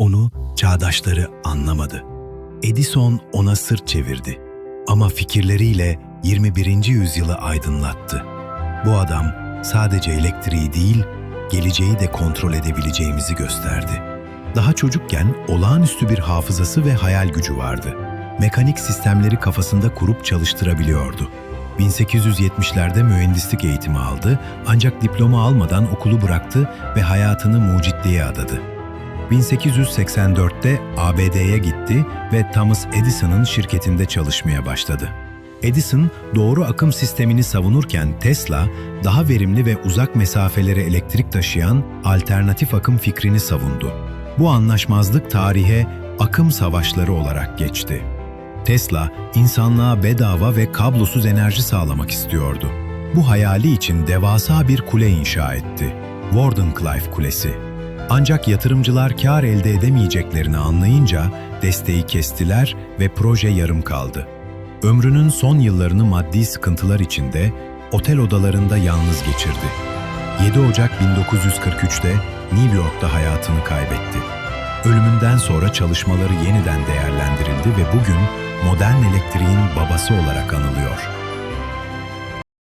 Onu çağdaşları anlamadı. Edison ona sırt çevirdi. Ama fikirleriyle 21. yüzyılı aydınlattı. Bu adam sadece elektriği değil, geleceği de kontrol edebileceğimizi gösterdi. Daha çocukken olağanüstü bir hafızası ve hayal gücü vardı. Mekanik sistemleri kafasında kurup çalıştırabiliyordu. 1870'lerde mühendislik eğitimi aldı ancak diploma almadan okulu bıraktı ve hayatını mucitliğe adadı. 1884'te ABD'ye gitti ve Thomas Edison'ın şirketinde çalışmaya başladı. Edison doğru akım sistemini savunurken Tesla daha verimli ve uzak mesafelere elektrik taşıyan alternatif akım fikrini savundu. Bu anlaşmazlık tarihe akım savaşları olarak geçti. Tesla, insanlığa bedava ve kablosuz enerji sağlamak istiyordu. Bu hayali için devasa bir kule inşa etti. Wardenclyffe Kulesi. Ancak yatırımcılar kar elde edemeyeceklerini anlayınca desteği kestiler ve proje yarım kaldı. Ömrünün son yıllarını maddi sıkıntılar içinde otel odalarında yalnız geçirdi. 7 Ocak 1943'te New York'ta hayatını kaybetti. Ölümünden sonra çalışmaları yeniden değerlendirildi ve bugün modern elektriğin babası olarak anılıyor.